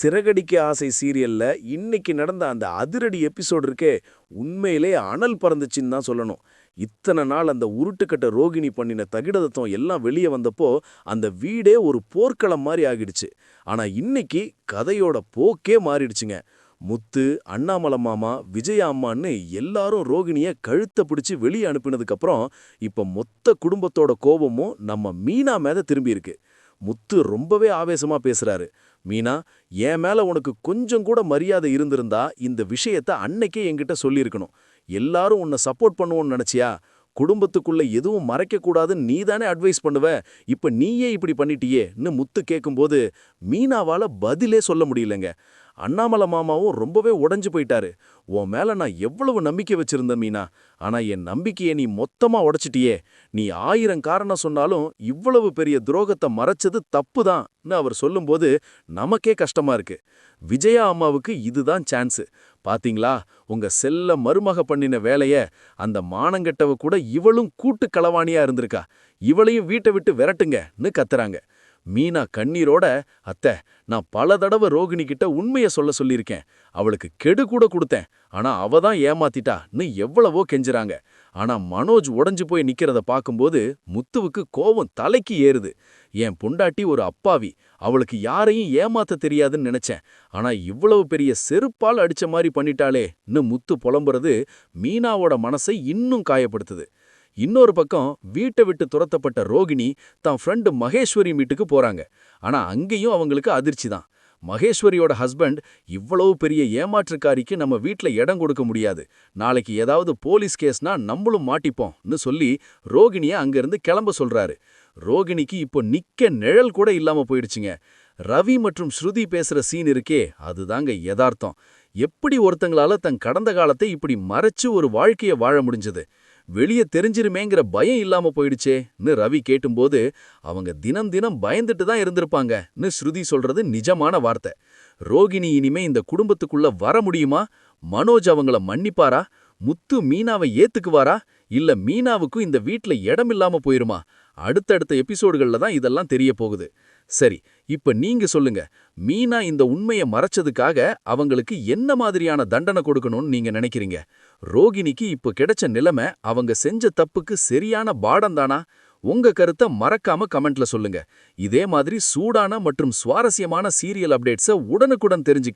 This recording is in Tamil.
சிறகடிக்க ஆசை சீரியல்ல இன்னைக்கு நடந்த அந்த அதிரடி எபிசோடு இருக்கே உண்மையிலே அனல் பறந்துச்சுன்னு தான் சொல்லணும். இத்தனை நாள் அந்த உருட்டுக்கட்ட ரோகிணி பண்ணின தகிடதத்தம் எல்லாம் வெளியே வந்தப்போ அந்த வீடே ஒரு போர்க்களம் மாதிரி ஆகிடுச்சு. ஆனா இன்னைக்கு கதையோட போக்கே மாறிடுச்சுங்க. முத்து அண்ணாமலை மாமா விஜயா அம்மான்னு எல்லாரும் ரோகிணிய கழுத்தை பிடிச்சு வெளியே அனுப்பினதுக்கப்புறம் இப்ப மொத்த குடும்பத்தோட கோபமும் நம்ம மீனா மேத திரும்பியிருக்கு முத்து ரொம்பவே ஆவேசமா பேசுறாரு. மீனா என் மேல உனக்கு கொஞ்சம் கூட மரியாதை இருந்திருந்தா இந்த விஷயத்த அன்னைக்கே என்கிட்ட சொல்லியிருக்கணும். எல்லாரும் உன்னை சப்போர்ட் பண்ணுவோன்னு நினைச்சியா? குடும்பத்துக்குள்ள எதுவும் மறைக்கக்கூடாதுன்னு நீ தானே அட்வைஸ் பண்ணுவ. இப்ப நீயே இப்படி பண்ணிட்டியேன்னு முத்து கேட்கும்போது மீனாவால பதிலே சொல்ல முடியலங்க. அண்ணாமலை மாமாவும் ரொம்பவே உடைஞ்சு போயிட்டாரு. உன் மேல நான் எவ்வளவு நம்பிக்கை வச்சிருந்தேன் மீனா. ஆனா என் நம்பிக்கையை நீ மொத்தமா உடைச்சிட்டியே. நீ ஆயிரம் காரணம் சொன்னாலும் இவ்வளவு பெரிய துரோகத்தை மறைச்சது தப்பு தான்னு அவர் சொல்லும்போது நமக்கே கஷ்டமா இருக்கு. விஜயா அம்மாவுக்கு இதுதான் சான்ஸ். பாத்தீங்களா? உங்க செல்ல மருமக பண்ணின வேலைய அந்த மானங்கெட்டவ கூட இவளும் கூட்டு களவாணியா இருந்திருக்கா. இவளையும் வீட்டை விட்டு விரட்டுங்கன்னு கத்துறாங்க. மீனா கண்ணீரோட அத்தை நான் பல தடவை ரோகிணி கிட்ட உண்மைய சொல்ல சொல்லியிருக்கேன். அவளுக்கு கெடு கூட கொடுத்தேன். ஆனா அவ தான் ஏமாத்திட்டான்னு எவ்வளவோ கெஞ்சுறாங்க. ஆனா மனோஜ் உடைஞ்சு போய் நிக்கிறத பாக்கும்போது முத்துவுக்கு கோவம் தலைக்கு ஏறுது. என் பொண்டாட்டி ஒரு அப்பாவி. அவளுக்கு யாரையும் ஏமாத்த தெரியாதுன்னு நினைச்சேன். ஆனா இவ்வளவு பெரிய செருப்பால் அடிச்ச மாதிரி பண்ணிட்டாளேன்னு முத்து புலம்புறது மீனாவோட மனசை இன்னும் காயப்படுத்துது. இன்னொரு பக்கம் வீட்டை விட்டு துரத்தப்பட்ட ரோகிணி தான் ஃப்ரெண்டு மகேஸ்வரி மீட்டுக்கு போறாங்க. ஆனா அங்கேயும் அவங்களுக்கு அதிர்ச்சி தான். மகேஸ்வரியோட ஹஸ்பண்ட் இவ்வளவு பெரிய ஏமாற்றுக்காரிக்கு நம்ம வீட்ல இடம் கொடுக்க முடியாது. நாளைக்கு ஏதாவது போலீஸ் கேஸ்னா நம்மளும் மாட்டிப்போம்னு சொல்லி ரோகிணிய அங்கிருந்து கிளம்ப சொல்றாரு. ரோகிணிக்கு இப்போ நிக்க நிழல் கூட இல்லாம போயிடுச்சுங்க. ரவி மற்றும் ஸ்ருதி பேசுற சீன் இருக்கே அதுதாங்க யதார்த்தம். எப்படி ஒருத்தங்களால தன் கடந்த காலத்தை இப்படி மறைச்சு ஒரு வாழ்க்கைய வாழ முடிஞ்சது? வெளியே தெரிஞ்சிருமேங்கிற பயம் இல்லாம போயிடுச்சேன்னு ரவி கேட்டும்போது அவங்க தினம் தினம் பயந்துட்டு தான் இருந்திருப்பாங்கன்னு ஸ்ருதி சொல்றது நிஜமான வார்த்தை. ரோகிணி இனிமே இந்த குடும்பத்துக்குள்ள வர முடியுமா? மனோஜ் அவங்கள மன்னிப்பாரா? முத்து மீனாவை ஏத்துக்குவாரா? இல்ல மீனாவுக்கும் இந்த வீட்ல இடம் இல்லாம போயிருமா? அடுத்தடுத்த எபிசோடுகள்ல தான் இதெல்லாம் தெரிய போகுது. சரி இப்ப நீங்க சொல்லுங்க. மீனா இந்த உண்மையை மறைச்சதுக்காக அவங்களுக்கு என்ன மாதிரியான தண்டனை கொடுக்கணும்னு நீங்க நினைக்கிறீங்க? ரோகிணிக்கு இப்ப கிடைச்ச நிலைமை அவங்க செஞ்ச தப்புக்கு சரியான பாடம் தானா? உங்க கருத்தை மறக்காம கமெண்ட்ல சொல்லுங்க. இதே மாதிரி சூடான மற்றும் சுவாரஸ்யமான சீரியல் அப்டேட்ஸை உடனுக்குடன் தெரிஞ்சுக்க